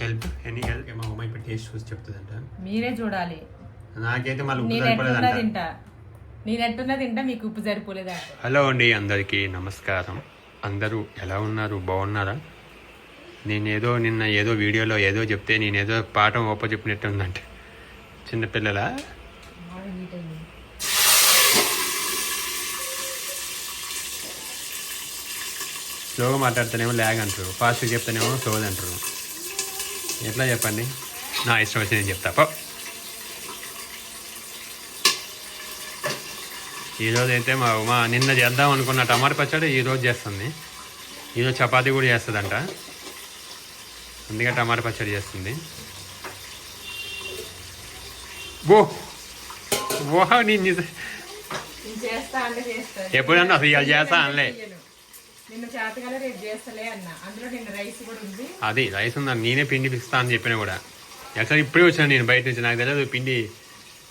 Help any help మా అమ్మ ఇప్పుడు టేస్ట్ చూసి చెప్తుందంట. మీరే చూడాలి. నాకైతే మళ్ళీ ఉప్పు నేను ఎట్టున్నా సరిపోలేదంట. తింటా. నేను ఎట్టున్నా తింటా మీకు ఉప్పు సరిపోలేదా? హలో అండి అందరికీ నమస్కారం. అందరూ ఎలా ఉన్నారు? బాగున్నారా? నేను ఏదో నిన్న ఏదో వీడియోలో ఏదో చెప్తే నేను ఏదో పాఠం చెప్పినట్టు ఉందంట. చిన్నపిల్లల స్లోగా మాట్లాడితేనేమో ల్యాగ్ అంటారు. ఫాస్ట్గా చెప్తేనేమో అంటారు. ఎట్లా చెప్పండి? నా ఇష్టం వచ్చి నేను చెప్తా. పో. ఈరోజు అయితే మా ఉమా నిన్న చేద్దాం అనుకున్న టమాటా పచ్చడి ఈరోజు చేస్తుంది. ఈరోజు చపాతీ కూడా చేస్తుందంట. అందుకే టమాటా పచ్చడి చేస్తుంది. ఓ ఓహా నేను ఎప్పుడన్నా అసలు చేస్తా అనలే. నిన్న చేతగానే రేపు చేస్తలే అన్న. అందులో నిన్న రైస్ కూడా ఉంది. అది రైస్ ఉందని నేనే పిండి పిస్తా అని చెప్పిన కూడా. యాక్చువల్ ఇప్పుడే వచ్చాను నేను బయట నుంచి. నాకు తెలియదు పిండి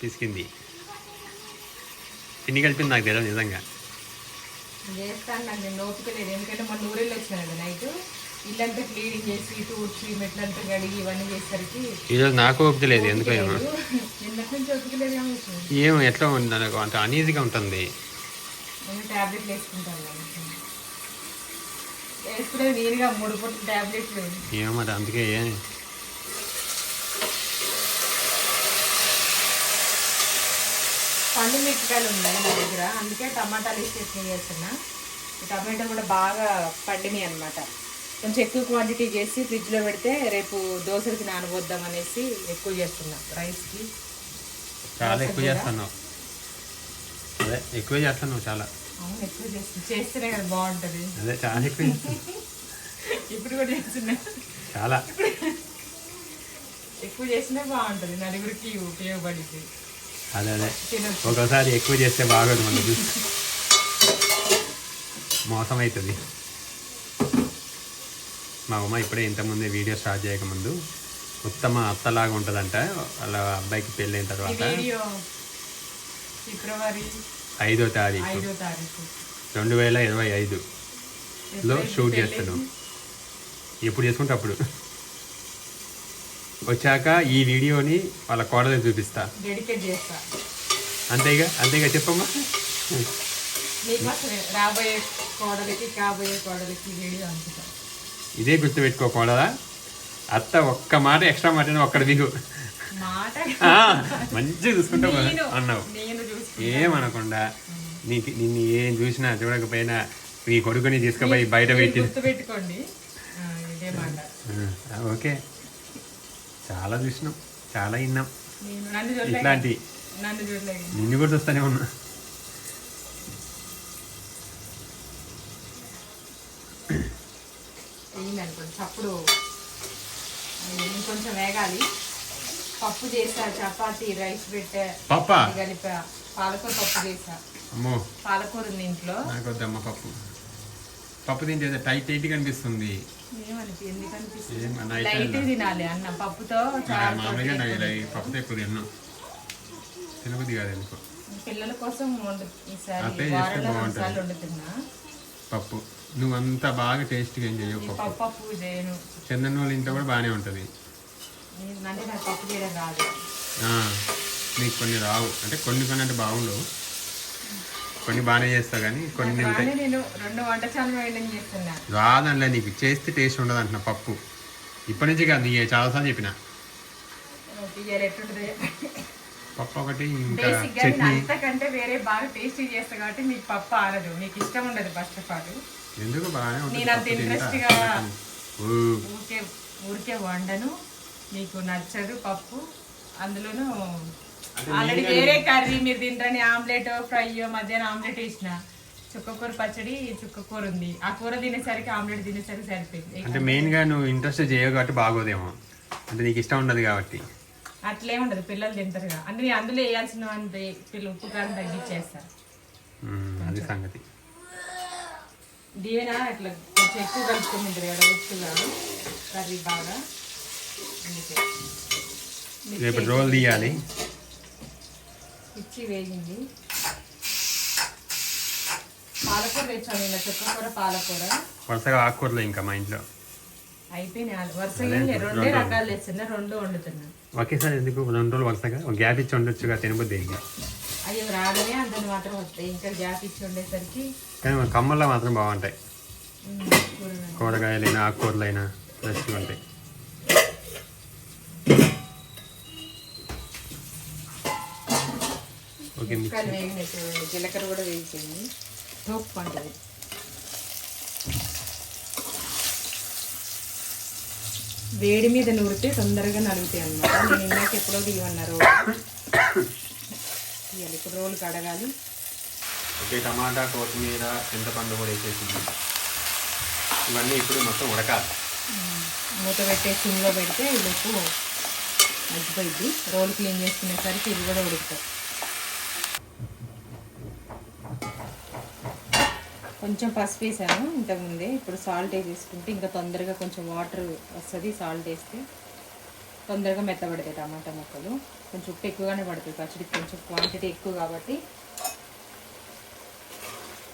పిసికింది. పిండి కలిపింది నాకు తెలియదు నిజంగా. చేస్తాను నాకు నేను ఓపిక లేదు. ఎందుకంటే మొన్న ఊరెళ్ళి వచ్చిన కదా నైట్ ఇల్లంతా క్లీనింగ్ చేసి తూడ్చి మెట్లంతా కడిగి ఇవన్నీ చేసేసరికి ఈరోజు నాకు ఓపిక లేదు ఎందుకో ఏమో. లేదు. నిన్నటి నుంచి ఓపిక లేదు కావచ్చు ఏమో ఎట్లా ఉంది నాకు అంత అనీజీగా ఉంటుంది. నేను టాబ్లెట్లు వేసుకుంటాను వేసుకునేది నేనుగా మూడు పూటలు టాబ్లెట్లు ఏమో మరి అందుకే పండు మిరపకాయలు ఉన్నాయి నా దగ్గర. అందుకే టమాటాలు వేసి చట్నీ చేస్తున్నా టమాటా కూడా బాగా పండినాయి అనమాట కొంచెం ఎక్కువ క్వాంటిటీ చేసి ఫ్రిడ్జ్లో పెడితే రేపు దోశలకి నానబోద్దాం అనేసి ఎక్కువ చేస్తున్నా రైస్కి. చాలా ఎక్కువ చేస్తున్నావు. అదే ఎక్కువ చేస్తున్నావు చాలా. అవును ఎక్కువ చేస్తేనే కదా బాగుంటుంది. అదే చాలా ఎక్కువ ఇప్పుడు కూడా చేస్తున్నా. చాలా. ఎక్కువ చేసినా బాగుంటుంది. నలుగురికి ఉపయోగపడింది అదే అదే. ఒకసారి ఎక్కువ చేస్తే బాగోదు మన చూసి మోసం అవుతుంది మా అమ్మ ఇప్పుడే ఇంతకుముందే వీడియో స్టార్ట్ చేయకముందు ఉత్తమ అత్తలాగా ఉంటుందంట. వాళ్ళ అబ్బాయికి పెళ్ళైన తర్వాత. ఫిబ్రవరి ఐదో తారీఖు. ఐదో తారీఖు. రెండు వేల ఇరవై ఐదు లో ఎప్పుడైతే షూట్ చేస్తున్నాం. ఎప్పుడు చేసుకుంటే అప్పుడు. వచ్చాక ఈ వీడియోని వాళ్ళ కోడలికి చూపిస్తా. డెడికేట్ చేస్తా. అంతేగా? అంతేగా చెప్పమ్మా. నీకోసమే రాబోయే కోడలికి కాబోయే కోడలికి వీడియో అనుకుంటా ఇదే గుర్తుపెట్టుకో కోడలా. అత్త ఒక్క మాట ఎక్స్ట్రా మాట ఒక్కడ దిగు మాట? మంచిగా చూసుకుంటా పో నేను. అన్నావు. ఏమనకుండా నీకు నిన్ను ఏం చూసినా చూడకపోయినా నీ కొడుకుని తీసుకుపోయి బయట పెట్టి గుర్తుపెట్టుకోండి. ఆ, ఇదే మాట. ఆ, ఓకే. చాలా చూసినాం చాలా విన్నాం. ఇట్లాంటి నన్ను కూడా చూస్తూనే ఉన్నా. చప్పుడు. ఇంకొంచెం వేగాలి. పప్పు చేసా చపాతి రైస్ పెట్టా పప్ప? కలిపా. పాలకూర పప్పు చేసా అమ్మో. పాలకూర ఉంది ఇంట్లో. నాకు వద్దమ్మ పప్పు. పప్పు తింటే టైట్ టైట్ కనిపిస్తుంది లైట్ తినాలి అన్న పప్పుతో మామూలుగా పప్పుతో ఎక్కువ కాదు ఎందుకో. పిల్లల కోసం ఈసారి వారంలో వండుతున్నా పప్పు. నువ్వు అంతా బాగా టేస్ట్గా ఏం చేయవు పప్పు. పప్పు పప్పు చేయను. చందన్ వాళ్ళ ఇంట్లో కూడా బాగానే ఉంటుంది. నేను- అంటే నాకు పప్పు చేయడం రాదు. ఆ, నీకు కొన్ని రావు. అంటే కొన్ని కొన్ని అంటే బాగుండవు. కొన్ని బాగానే చేస్తావు కానీ కొన్ని ఉంటాయి. నేను రెండు వంట ఛానల్ మెయింటైన్ చేస్తున్నా. రాదంలే నీకు చేస్తే టేస్ట్ ఉండదు అంటున్నా పప్పు. ఇప్పటి నుంచి కాదు నీకు చాలాసార్లు చెప్పిన. పప్పు ఒకటి ఇంకా చట్నీ. అంతకంటే వేరే బాగా టేస్టీ చేస్తా కాబట్టి మీకు పప్పు ఆనదు మీకు ఇష్టం ఉండదు ఫస్ట్ ఆఫ్ ఆల్ ఎందుకు? బాగానే ఉంటుంది నేను అంత ఊరికే ఊరికే వండను. మీకు నచ్చదు పప్పు. అందులోనూ ఆల్రెడీ వేరే కర్రీ మీరు తింటారని ఆమ్లెట్ ఫ్రై మధ్యాహ్నం ఆమ్లెట్ వేసిన. చుక్కకూర పచ్చడి చుక్కకూర ఉంది. ఆ కూర తినేసరికి ఆమ్లెట్ తినేసరికి సరిపోయింది. అంటే మెయిన్గా నువ్వు ఇంట్రెస్ట్ చేయవు కాబట్టి బాగోదేమో. అంటే నీకు ఇష్టం ఉండదు కాబట్టి. అట్లే ఉండదు. పిల్లలు తింటారుగా అంటే నేను అందులో వేయాల్సిన పిల్లలు ఉప్పు కారం తగ్గించేస్తారు అది సంగతి. దీవెన ఇట్లా కొంచెం ఎక్కువ కలుపుకొని తింటారు కదా ఉప్పుగా కర్రీ బాగా. రేపు రోల్ తీయాలి. మిర్చి వేగింది. పాలకూర తెచ్చాను నిన్న చుక్కకూర పాలకూర. వరుసగా ఆకుకూరలు ఇంకా మా ఇంట్లో. అయిపోయినాయి వరుసగా. రెండే రకాలు తెస్తున్నా రెండు వండుతున్నా. ఒకేసారి ఎందుకు రెండు రోజులు వరుసగా? ఒక గ్యాప్ ఇచ్చి ఉండొచ్చుగా తినబుద్ది ఇంకా అయ్యో రావడమే అంతని మాత్రం వస్తాయి ఇంకా గ్యాప్ ఇచ్చి ఉండేసరికి కానీ కమ్మల్లో మాత్రం బాగుంటాయి. కూరగాయలైనా ఆకుకూరలైనా ఫ్రెష్గా ఉంటాయి. ముక్కలు జీలకర్ర కూడా వేసేయండి తోపు అంటది వేడి మీద నూరితే తొందరగా నలుగుతాయి అన్నమాట. నేను ఇందాక ఎప్పుడో తీయమన్నారు తీయాలి. ఇప్పుడు రోలు కడగాలి ఓకే టమాటా కొత్తిమీర చింతపండు కూడా వేసేసింది ఇవన్నీ ఇప్పుడు మొత్తం ఉడకాలి. మూత పెట్టే సిమ్లో పెడితే ఇలోపు మగ్గిపోయింది రోల్ క్లీన్ చేసుకునేసరికి ఇవి కూడా ఉడుకుతాయి. కొంచెం పసుపు వేసాను ఇంతకుముందే. ఇప్పుడు సాల్ట్ వేసేసుకుంటే ఇంకా తొందరగా కొంచెం వాటర్ వస్తుంది సాల్ట్ వేస్తే తొందరగా మెత్తబడతాయి టమాటా ముక్కలు. కొంచెం ఉప్పు ఎక్కువగానే పడుతుంది పచ్చడికి కొంచెం క్వాంటిటీ ఎక్కువ కాబట్టి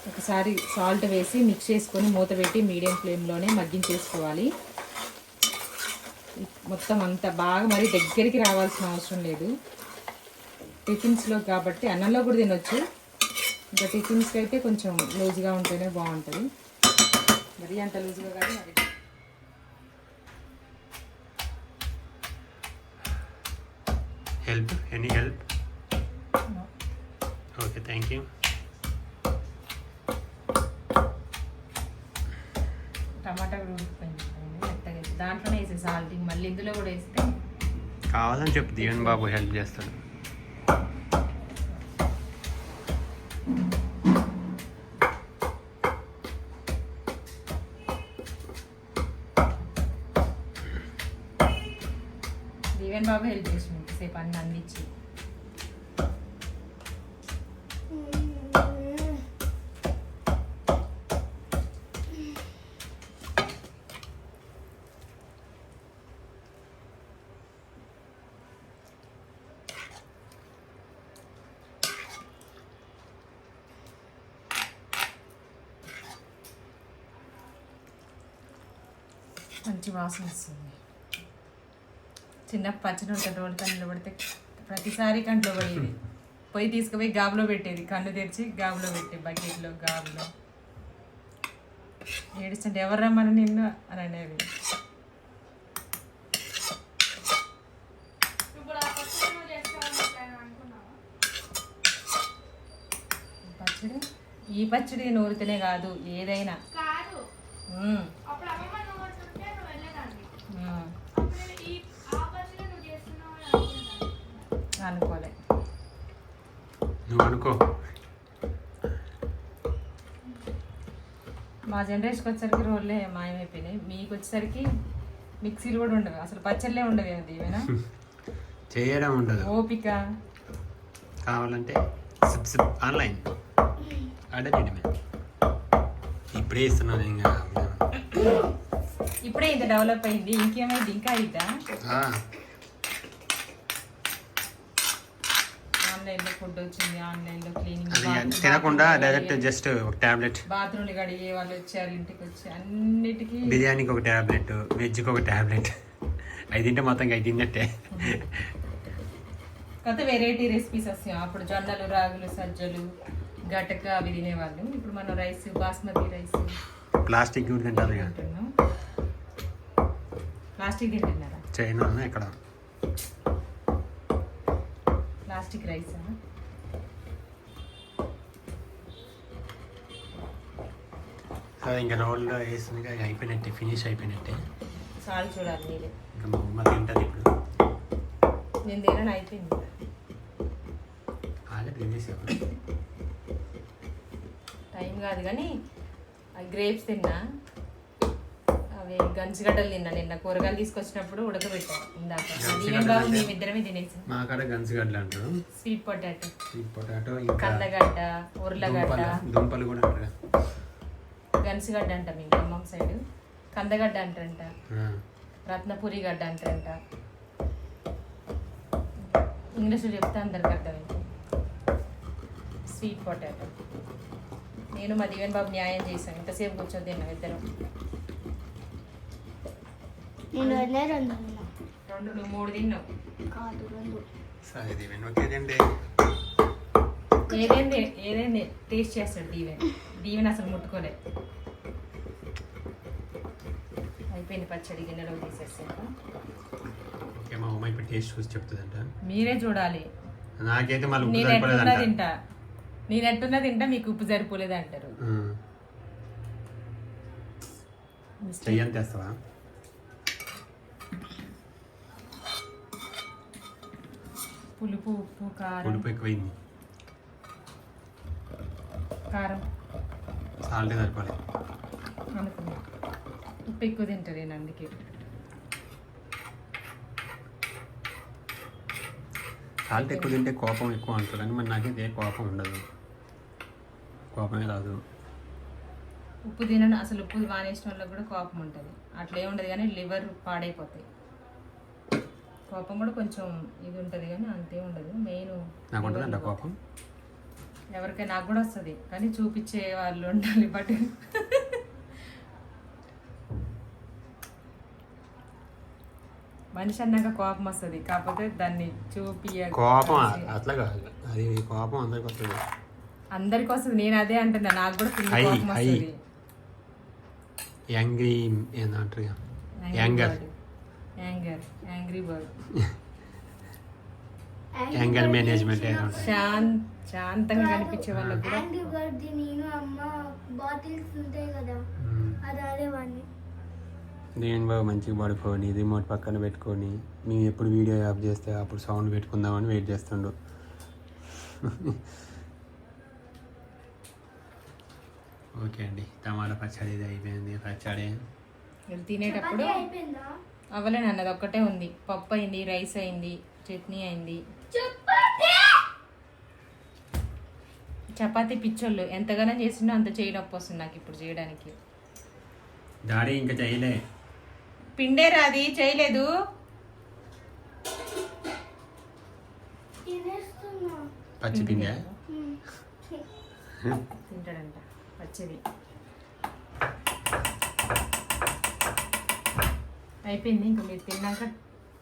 ఒకసారి సాల్ట్ వేసి మిక్స్ చేసుకొని మూత పెట్టి మీడియం ఫ్లేమ్లోనే మగ్గించేసుకోవాలి. మొత్తం అంత బాగా మరి దగ్గరికి రావాల్సిన అవసరం లేదు. టిఫిన్స్లో కాబట్టి అన్నంలో కూడా తినొచ్చు. ఇంకా టిఫిన్స్కి అయితే కొంచెం లూజ్గా ఉంటేనే బాగుంటుంది. మరి అంత లూజ్గా కానీ మరి. Help any help okay thank you టమాటా కూడా ఉడికిపోయింది దాంట్లోనే వేసే సాల్ట్ మళ్ళీ ఇందులో కూడా వేస్తే. కావాలని చెప్పు దీవెన్ బాబు హెల్ప్ చేస్తాడు. దీవెన్ బాబు హెల్ప్ చేసి సేపు అన్ని అందించి మంచి వాసన వస్తుంది చిన్న పచ్చడి ఉంటుంది రోడ్డు కన్నులో పడితే ప్రతిసారి కంట్లో పడేది పోయి తీసుకుపోయి గాబులో పెట్టేది. కన్ను తెరిచి గాబులో పెట్టే బకెట్లో గాబులో. ఏడుస్తుంటే ఎవరు రమ్మని నిన్ను? అని అనేది. పచ్చడి ఈ పచ్చడి? నూరితేనే కాదు ఏదైనా. అనుకోలే. నువ్వు అనుకో మా జనరేషన్కి వచ్చేసరికి రోళ్ళే మాయమైపోయినాయి. మీకు వచ్చేసరికి మిక్సీలు కూడా ఉండవు. అసలు పచ్చళ్ళే ఉండవు ఏమిటి ఏమైనా? చేయడం ఉండదు. ఓపిక. కావాలంటే సిప్ సిప్ ఆన్లైన్. ఆర్డర్ చేయడమే. ఇప్పుడే ఇస్తున్నాను ఇంకా. ఇప్పుడే ఇంత డెవలప్ అయింది. ఇంకేమైంది? ఇంకా అయిద్దా ఆ, ఆన్లైన్లో ఫుడ్ వచ్చింది ఆన్లైన్లో క్లీనింగ్ తినకుండా డైరెక్ట్ జస్ట్ ఒక ట్యాబ్లెట్ బాత్రూమ్లు కడిగే వాళ్ళు వచ్చారు ఇంటికి వచ్చి అన్నిటికీ బిర్యానీకి ఒక ట్యాబ్లెట్ వెజ్కి ఒక ట్యాబ్లెట్ అవి తింటే మొత్తం అవి తిన్నట్టే. కొత్త వెరైటీ రెసిపీస్ వస్తాయి. అప్పుడు జొన్నలు రాగులు సజ్జలు గటక అవి తినేవాళ్ళు. ఇప్పుడు మనం రైస్ బాస్మతి రైస్ ప్లాస్టిక్ తింటారు ప్లాస్టిక్ తింటున్నారా? చైనా ఎక్కడ? Plastic rice? ఇంకా రోల్లో వేసింది ఇక అయిపోయినట్టే ఫినిష్ అయిపోయినట్టే. చాలు చూడాలి మీరే ఇంకా మా అమ్మ తింటుంది ఇప్పుడు. నేను తినని అయిపోయింది తినేసావు టైం కాదు కానీ గ్రేప్స్ తిన్నా. అవి గంజిగడ్డలు తిన్నా నిన్న. కూరగాయలు తీసుకొచ్చినప్పుడు ఉడకబెట్టాను ఇందాక. బాబు మేమిద్దరమే తినేసాం. మా కాడ గన్సిగడ్డలు అంటారు. స్వీట్ పొటాటో స్వీట్ పొటాటో కందగడ్డ ఉర్లగడ్డ. దుంపలు కూడా గన్సిగడ్డ అంట మీ ఖమ్మం సైడ్ కందగడ్డ అంటారంట. రత్నపురి గడ్డ అంటారంట. ఇంగ్లీష్లో చెప్తే అందరికి అర్థమైంది. స్వీట్ పొటాటో నేను మా దివెన్ బాబు న్యాయం చేశాను. ఇంతసేపు కూర్చొని తిన్నాం ఇద్దరం. రెండే నువ్వు మూడు తిన్నావు. ఏదైంది ఏదైంది? టేస్ట్ చేస్తాడు దీవెన్ దీవెన్ అసలు ముట్టుకోలే. పచ్చడి గిన్నెలో తీసేస్తాను ఓకే మా అమ్మ ఇప్పుడు టేస్ట్ చూసి చెప్తుందంట. మీరే చూడాలి. నాకైతే మళ్ళీ ఉప్పు నేను ఎట్టున్నా సరిపోలేదంట. తింటా. నేను ఎట్టున్నా తింటా మీకు ఉప్పు సరిపోలేదు అంటారు. ఉమ్. చెయ్యని తెస్తావా పులుపు ఉప్పు కారం. పులుపు ఎక్కువైంది. కారం. సాల్ట్ సరిపోలే. అనుకున్నా. ఉప్పు ఎక్కువ తింటారు నేను అందుకే సాల్ట్ ఎక్కువ తింటే కోపం ఎక్కువ అంటారు కానీ మరి నాకైతే ఏ కోపం ఉండదు. కోపమే రాదు. ఉప్పు తినను అసలు ఉప్పు మానేసిన వాళ్ళకి కూడా కోపం ఉంటుంది. అట్లా ఏమి ఉండదు కానీ లివర్ పాడైపోతాయి. కోపం కూడా కొంచెం ఇది ఉంటుంది కానీ అంతే ఉండదు. మెయిన్ నాకు ఉంటుందంట కోపం. ఎవరికైనా నాకు కూడా వస్తుంది కానీ చూపించే వాళ్ళు ఉండాలి బట్ మనిషి అన్నాక కోపం వస్తుంది కాకపోతే దాన్ని చూపియ కోపం అట్లా కాదు. అది కోపం అందరికి వస్తుంది. అందరికి వస్తుంది. నేను అదే అంటున్నా. నాకు కూడా ఫుల్ కోపం. వస్తుంది. Angry ఏందంటారు anger anger angry bird anger management ఏదో ఉంటుంది. శాంత్ శాంతంగా కనిపించే వాళ్ళకి కూడా యాంగ్రీ బర్డ్ నేను అమ్మ బాటిల్స్ ఉంటాయి కదా. ఉమ్. అది ఆడేవాడిని. దీని బాబు మంచిగా పడుకొని రిమోట్ పక్కన పెట్టుకొని మేము ఎప్పుడు వీడియో ఆఫ్ చేస్తే అప్పుడు సౌండ్ పెట్టుకుందామని వెయిట్ చేస్తుండు. ఓకే అండి టమాటా పచ్చడి ఇది అయిపోయింది పచ్చడి. తినేటప్పుడు అవ్వలేను అన్నది ఒక్కటే ఉంది. పప్పు అయింది రైస్ అయింది చట్నీ అయింది. చపాతీ! చపాతీ పిచ్చోళ్ళు ఎంతగానో చేసినా అంత చేయి నొప్పి వస్తుంది నాకు ఇప్పుడు చేయడానికి. డాడీ ఇంకా చేయలే. పిండే రాది చేయలేదు. పచ్చి పిండి. తింటాడంట పచ్చిది. అయిపోయింది ఇంకా మీరు తిన్నాక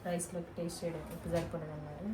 రైస్లోకి టేస్ట్ చేయడం ఉప్పు సరిపడదు అన్నారు